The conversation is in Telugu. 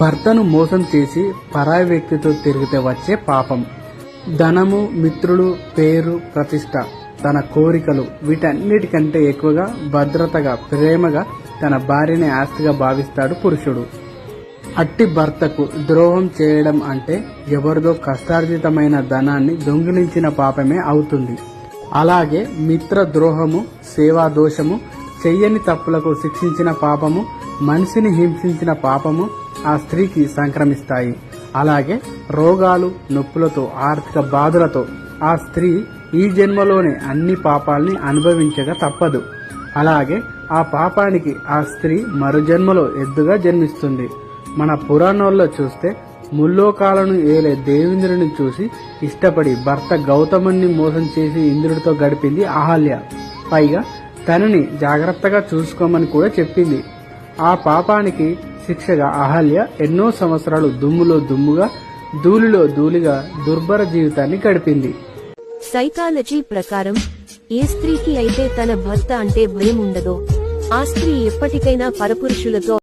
భర్తను మోసం చేసి పరాయి వ్యక్తితో తిరిగితే వచ్చే పాపం. ధనము మిత్రులు పేరు ప్రతిష్ట తన కోరికలు వీటన్నిటికంటే ఎక్కువగా భద్రతగా ప్రేమగా తన భార్యని ఆస్తిగా భావిస్తాడు పురుషుడు. అట్టి భర్తకు ద్రోహం చేయడం అంటే ఎవరిదో కష్టార్జితమైన ధనాన్ని దొంగిలించిన పాపమే అవుతుంది. అలాగే మిత్ర ద్రోహము సేవా దోషము చెయ్యని తప్పులకు శిక్షించిన పాపము మనిషిని హింసించిన పాపము ఆ స్త్రీకి సంక్రమిస్తాయి. అలాగే రోగాలు నొప్పులతో ఆర్థిక బాధలతో ఆ స్త్రీ ఈ జన్మలోనే అన్ని పాపాల్ని అనుభవించక తప్పదు. అలాగే ఆ పాపానికి ఆ స్త్రీ మరు జన్మలో ఎద్దుగా జన్మిస్తుంది. మన పురాణాల్లో చూస్తే ముల్లోకాలను ఏలే దేవేంద్రుని చూసి ఇష్టపడి భర్త గౌతముని మోసం చేసి ఇంద్రుడితో గడిపింది అహల్య. పైగా తనని జాగ్రత్తగా చూసుకోమని కూడా చెప్పింది. ఆ పాపానికి శిక్షగా అహల్య ఎన్నో సంవత్సరాలు దుమ్ములో దుమ్ముగా ధూళిలో ధూళిగా దుర్భర జీవితాన్ని గడిపింది. సైకాలజీ ప్రకారం ఏ స్త్రీకి అయితే తన భర్త అంటే భయం ఉండదో ఆ స్త్రీ ఎప్పటికైనా పరపురుషులతో